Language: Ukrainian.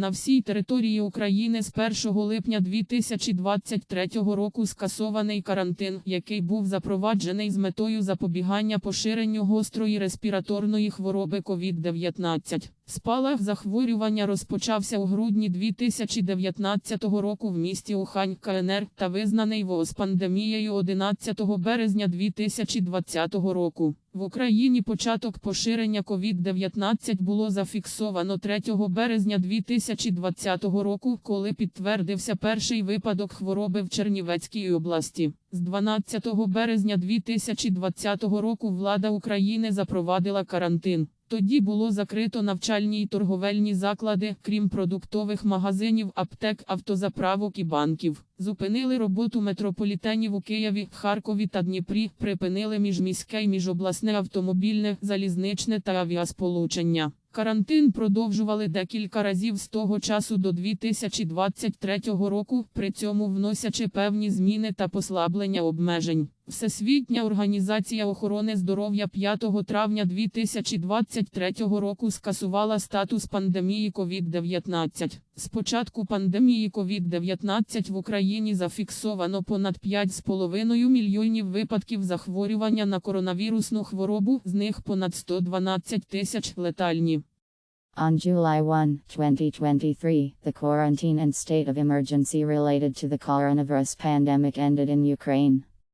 На всій території України з 1 липня 2023 року скасований карантин, який був запроваджений з метою запобігання поширенню гострої респіраторної хвороби COVID-19. Спалах захворювання розпочався у грудні 2019 року в місті Ухань, КНР, та визнаний ВООЗ пандемією 11 березня 2020 року. В Україні початок поширення COVID-19 було зафіксовано 3 березня 2020 року, коли підтвердився перший випадок хвороби в Чернівецькій області. З 12 березня 2020 року влада України запровадила карантин. Тоді було закрито навчальні й торговельні заклади, крім продуктових магазинів, аптек, автозаправок і банків. Зупинили роботу метрополітенів у Києві, Харкові та Дніпрі, припинили міжміське й міжобласне автомобільне, залізничне та авіасполучення. Карантин продовжували декілька разів з того часу до 2023 року, при цьому вносячи певні зміни та послаблення обмежень. Всесвітня організація охорони здоров'я 5 травня 2023 року скасувала статус пандемії COVID-19. З початку пандемії COVID-19 в Україні зафіксовано понад 5,5 мільйонів випадків захворювання на коронавірусну хворобу, з них понад 112 тисяч летальні. On July 1, 2023, the quarantine and state of emergency related to the coronavirus pandemic ended in Ukraine.